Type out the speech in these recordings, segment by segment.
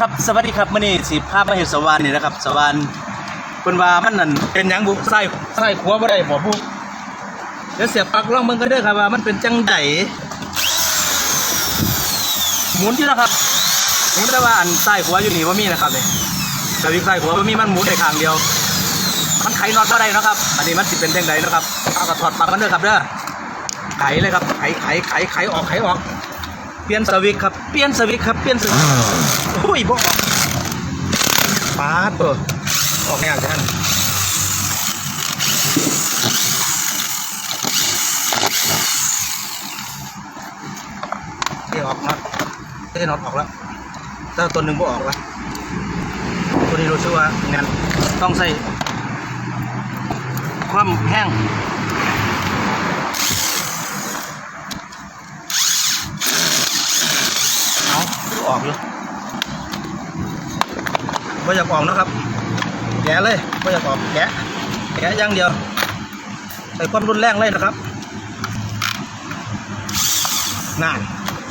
ครับสวัสดีครับมื่อนี้สิภาพมาเห็นสวรรค์นี่นะครับ สวรรค์เพิ่นว่ามันนั่นเป็นหยังบุไส้ไส้ขัวบ่ได้บ่ผู้เดี๋ยวเสียบปลักล่องเบิ่งกันเด้อครับว่ามันเป็นจังไดหมุนอยู่นะครับหมุนแต่ว่าอันไส้ขัวอยู่นี่บ่ามีนะครับเนี่สวิงไส้ขัวบ่มีมันหมุนได้ข้างเดียว มันไขน็อตบ่ได้นะครับ อันนี้มันสิเป็นจังไดนะครับเอาก็ถอดปลั๊กกันเด้อครับเด้อไขเลยครับไขไขไขไขออกไขออก ปลี่ยนสวิตครับ เปลี่ยนสวิตครับ เปลี่ยนสวิตช์โอ้ยบอกปาดเออออกแนวท่านเที่ออกน็อตเที่น็อตออกแล้วแต่ตัวหนึ่งบ่ออกแล้วตัวนี้รู้สึกว่างานต้องใส่ความแห้ง เอาออกอยู่ไม่อยากออกนะครับ แกะเลยไม่อยากออกแกะแกะอย่างเดียว ใส่ความรุนแรงเลยนะครับน่าน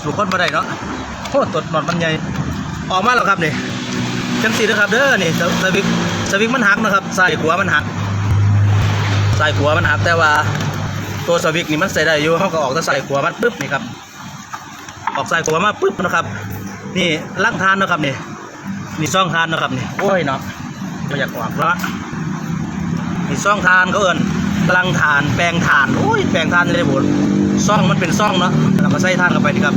สู่คนมาได้เนาะโคตรตดหนอนมันใหญ่ ออกมาแล้วครับนี่จังสีนะครับเด้อนี่สวิกสวิกมันหักนะครับใส่หัวมันหักใส่หัวมันหักแต่ว่าตัวสวิกนี่มันใส่ได้อยู่เขาก็ออกแต่ใส่หัวมันปึ๊บนี่ครับออกใสายขวมาปุ๊บนะครับ นี่ล่างทานนะครับนี่นี่ซ่องทานนะครับนี่โอ้ยเนาะไม่อยากออกแล้วนี่ซ่องทานเขาเอิญกลังทานแปลงทานโอ้ยแปลงทานเลยบุญซ่องมันเป็นซ่องเนาะเราก็ใส่ทานเข้าไปนี่ครับ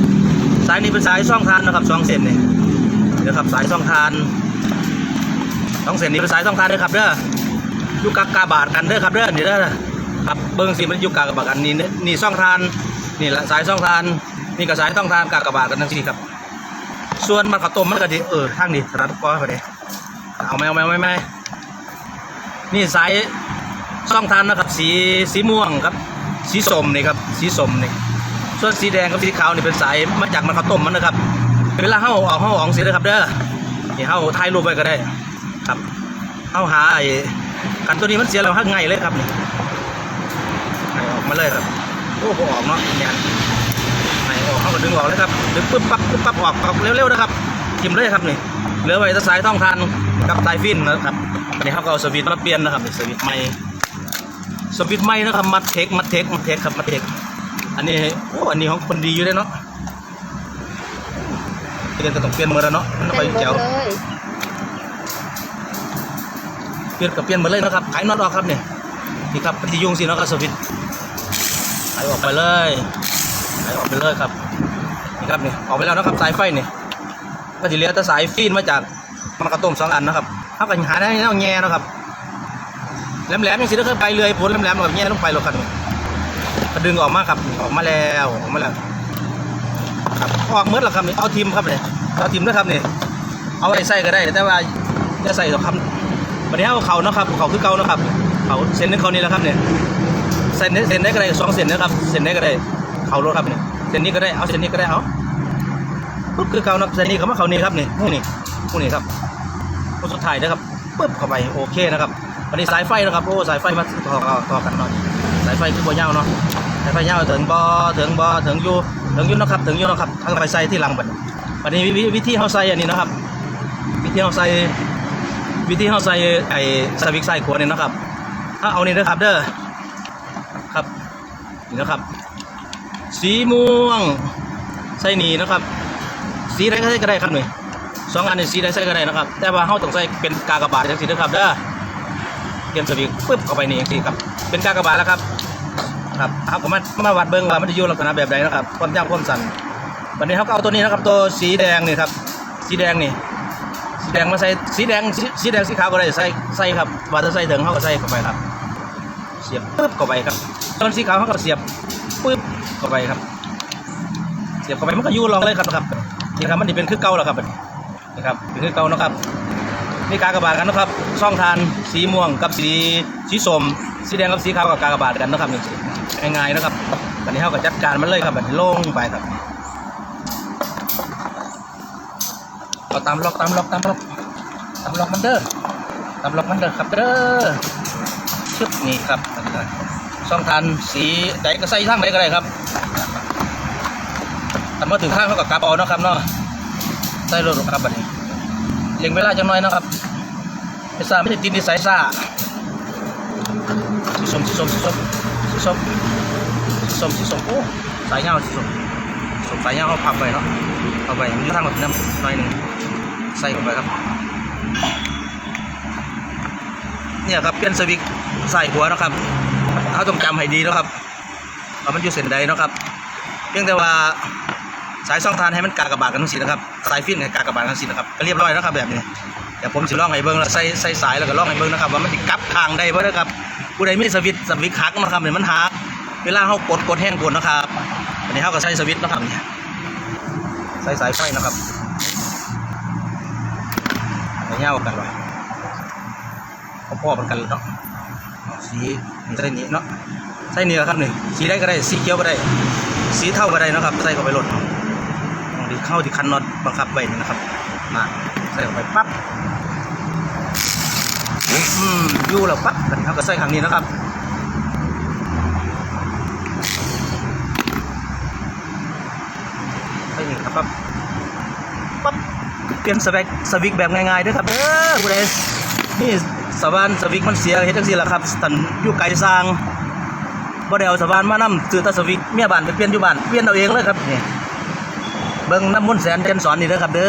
สายนี้เป็นสายซ่องทานนะครับสองเส้นนี่เดี๋ยวครับสายซ่องทานสองเส้นนี้เป็นสายซ่องทานเด้อครับเด้อยุกากาบาทกันเด้อครับเด้อนี่เด้อครับเบิ้งสิมันยุกากาบาทกันนี่นี่ซ่องทานนี่ละสายซ่องทานนี่กระสายต้องทานกากระบาดกันทั้งสี่ครับ ส่วนมันข้าวต้มมันก็ดีเออทางนี้รัดปอไปเลยเอาไหมเอาไหมไมเอาไหมนี่สายช่องทานนะครับ สีสีม่วงครับ สีส้มนี่ครับ สีส้มนี่ส่วนสีแดงกับสีขาวนี่เป็นสายมาจากมันข้าวต้มมันนะครับเวลาเฮาออกเฮาออกสีนะครับเด้อนี่เฮาถ่ายรูปไว้ก็ได้ ครับเฮาหาไอ้กันตัวนี้มันเสียแล้วหักไงเลยครับนี่ออกมาเลยครับโอ้โหออกเนาะเนี่ย ดึงออกเลยครับดึงปึ๊บปั๊บปึ๊บปั๊บออกออกเร็วๆนะครับทิมเลยครับนี่เหลือไว้แตะสายต้องทานกับสายฟินนะครับอันนี้เขาก็เอาสวิตมาเปลี่ยนนะครับสวิตใหม่สวิตใหม่นะครับมัดเทคมัดเทคมัดเทคครับมัดเทคอันนี้โอ้อันนี้ของคนดีอยู่เลยเนาะเปลี่ยนก็ต้องเปลี่ยนมือแล้วเนาะมันไปแจ๋วเลยเปลี่ยนกับเปลี่ยนหมดเลยนะครับขายน็อตออกครับเนี่ยนี่ครับที่ยุ่งสิเนาะครับสวิตขายออกไปเลยขายออกไปเลยครับ ครับนี่ออกไปแล้วนะครับสายไฟนี่ก็จะเหลือแต่สายฟีนมาจากมันกระต้มสองอันนะครับถ้ากันหาได้แล้วแง่นะครับแหลมๆยังสิได้เคยไปเลยพ้นแหลมๆแบบแง่ลงไปหรอกครับก็ดึงออกมาครับออกมาแล้วออกมาแล้วครับออกเมื่อแล้วครับนี่เอาทิมครับเนี่ยเอาทิมนะครับนี่เอาไว้ใส่ก็ได้แต่ว่าจะใส่ดอกคำวันนี้เอาเขานะครับเขาคือเกานะครับเขาเส้นนึงเขานี่แหละครับเนี่ยเส้นนี้เส้นได้ก็ได้สองเส้นนะครับเส้นได้ก็ได้เขารถครับเนี่ยเส้นนี้ก็ได้เอาเส้นนี้ก็ได้เอา ปุ๊บคือเกานักเซนนี่เขามาเขานี่ครับนี่พวกนี้พวกนี้ครับพวกสุดท้ายนะครับปุ๊บเข้าไปโอเคนะครับอันนี้สายไฟนะครับโอ้สายไฟมาต่อต่อต่อกันหน่อยสายไฟคือบ่ยาวเนาะสายไฟยาวถึงบ่ถึงบ่ถึงอยู่ถึงอยู่นะครับถึงอยู่นะครับทางไปใส่ที่หลังบัดบัดนี้วิธีเฮาใส่อันนี้นะครับ วิธีเฮาใส่วิธีเฮาใส่ไอ้สวิกใส่ขวดนี่นะครับถ้าเอานี่นะครับเด้อครับนี่นะครับ สีม่วงใส่นี่นะครับ สีใดก็ใส่ก็ได้ครับหน่อยสองอันนี้สีใดใส่ก็ได้นะครับ แต่ว่าเราต้องใส่เป็นกากบาทจังสีนะครับเด้อเตรียมสวิงปึ๊บเข้าไปนี่จังสีครับ เป็นกากบาทแล้วครับ ครับเอาผมมามาวัดเบิ้งว่ามันจะอยู่ลักษณะแบบใดนะครับ ความยาวความสั้นวันนี้เขาก็เอาตัวนี้นะครับ ตัวสีแดงนี่ครับ สีแดงนี่สีแดงมาใส่สีแดงสีสีแดงสีขาวก็ได้ใส่ใส่ครับว่าจะใส่ถึงเขาก็ใส่เข้าไปครับ เสียบปึ๊บเข้าไปครับส่วนสีขาวเขาก็เสียบปึ๊บเข้าไปครับ เสียบเข้าไปมันก็ยู่รองเลยครับนะครับ นี่ครับมันจะเป็นคือเก่าแล้วครับนี่ครับเป็นคือเก่านะครับนี่กากระบาทกันนะครับช่องทานสีม่วงกับสีสีส้มสีแดงกับสีขาวกับกากระบาทกันนะครับนี่ง่ายๆนะครับตอนนี้เขาก็จัดการมันเลยครับแบบนี้ลงไปครับเอาตามล็อกตามล็อกตามล็อกตามล็อกมันเด้อตามล็อกมันเด้อครับเด้อชุดนี้ครับช่องทานสีใดก็ใส่ทั้งใดก็ได้ครับ แต่มาถึงข้างเขากับกลับเอาเนาะครับเนาะใส่รถครับบัดนี้เล็งเวลาจังหน่อยนะครับไอ้ซ่าไม่ได้ติดนิสัยซ่าสีส้มสีส้มสีส้มสีส้มสีส้มสีส้มโอ้สายเงาสีส้มสีส้มสายเงาเขาพับไปเนาะเอาไปมันอยู่ทางแบบน้ำหน่อยหนึ่งใส่เข้าไปครับ เนี่ยครับเปลี่ยนสวิกใส่หัวนะครับเขาต้องจำให้ดีนะครับว่ามันอยู่เส้นใดเนาะครับเพียงแต่ว่า สายซ่องทานให้มันกากระบาดกันทั้งสิ้นนะครับสายฟินให้กากระบาดกันทั้งสิ้นนะครับก็เรียบร้อยแล้วครับแบบนี้เดี๋ยวผมสิลองให้เบิ้งแล้วใส่ใส่สายแล้วก็ลองให้เบิ้งนะครับว่ามันสิกลับทางได้บ่นะครับผู้ใดมีสวิตสวิตช์หักนะครับเนี่ยมันหักเวลาเขากดกดแห้งกดนะครับอันนี้เขาก็ใส่สวิตนะครับเนี่ยใส่สายไฟนะครับไม่เงากันวะพอๆกันเนาะสีนี่ใส่นี้เนาะใส่นี่แหละครับนี่สีได้ก็ได้สีเขียวก็ได้สีเท่าก็ได้นะครับใส่เข้าไปรถตรงที่ เข้าที่คันน็อตบังคับไว้นี่นะครับ มาใส่เข้าไปปั๊บอืมอยู่แล้วปั๊บแล้วเขาก็ใส่ข้างนี้นะครับใส่นี่ครับปั๊บปั๊บเปลี่ยนสวิกสวิกแบบง่ายๆด้วยครับเด้อผู้ใดนี่สวานสวิกมันเสียเฮ็ดจังซี่ล่ะครับตันอยู่ไกลสร้างบ่ได้เอาสวานมานำซื้อตะสวิกเมียบ้านไปเปลี่ยนอยู่บ้านเปลี่ยนเอาเองเลยครับนี่ บิ่งน้ำมนต์แสนเจนสอนนี่เด้อครับ เด้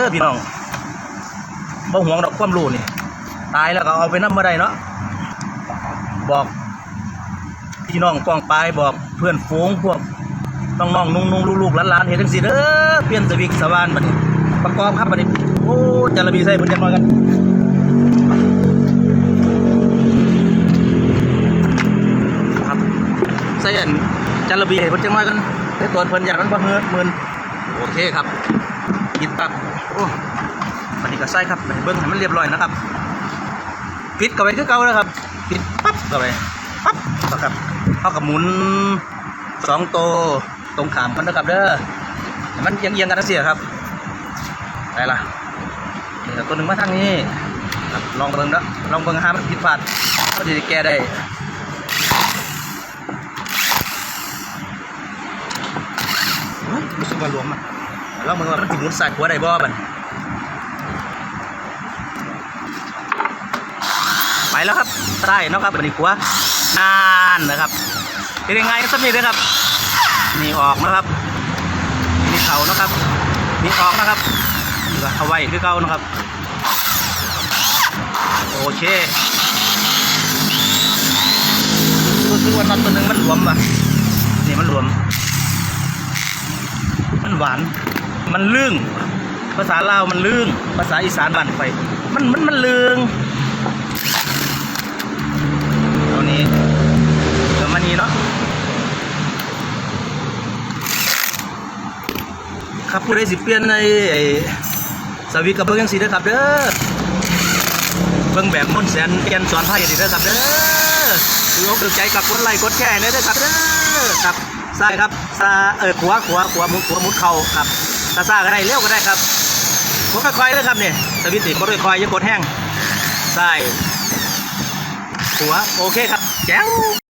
อพี่น้องบ่ห่วงดอกความรู้นี่ ตายแล้วก็เอาไปน้ำบ่ได้เนาะบอกพี่น้องกองปลายบอกเพื่อนฝูงพวกน้องๆนุ่งๆลูกๆหลานๆเฮ็ดจังซี่เด้อเปลี่ยนสวิกสวานบัดนี้ประกอบครับบัดนี้โอ้จารบีใส่พิ่นจักหน่อยกันครับใส่อันจารบีให้เพิ่นจังน้อยกันแต่ตัวเพิ่นอยากมันบ่เฮือมื่นโอ เคครับกินปั๊บโอ้บัดนี้ก็ใส่ครับเบิ่งให้มันเรียบร้อยนะครับปิดเข้าไปคือเก่าแล้วครับปิดปั๊บเข้าไปปั๊บเข้าครับเข้ากับหมุนสองโตตรงขามกันนะครับเด้อมันเอียงๆกันทั้งเสียครับได้ละนี่แล้วตัวหนึ่งมาทางนี้ลองเบิ่งเด้อลองเบิ่งหามันผิดพลาดก็จะแก้ได้รู้สึกว่ารวมอะ แล้วมึงว่ามันติดมุดใส่หัวได้บ่บันไปแล้วครับใต้นะครับบันนี้หัวอ่านนะครับเป็นยังไงสักนิดนะครับ นี่ออกนะครับนี่เขานะครับนี่ออกนะครับมีก็เอาไว้คือเก่านะครับ โอเครู้สึกว่าน็อตตัวหนึงมันหลวมว่ะนี่มันหลวม มันหวาน มันลื่งภาษาลาวมันลื่งภาษาอีสานบ้านไปมันมันมันลื่งตัวนี้เดี๋ยวมานี้เนาะครับผู้ใดสิเปลี่ยนในไอสวิตกับเบิ้งยังสีเด้อครับเด้อเบิ้งแบบมนต์แสนเปลี่ยนสอนไพ่ดีเด้อครับเด้อคืออกถูกใจกับกดไลค์กดแชร์เด้อครับเด้อครับใช่ครับซาเออขวาขวาขวามุดขวามุดเข่าครับ ซาซ่าก็ได้เร็วก็ได้ครับกดค่อยๆเลยครับเนี่ยสวิตช์นี่กดค่อยๆอย่ากดแห้งใช่หัวโอเคครับแจ๋ว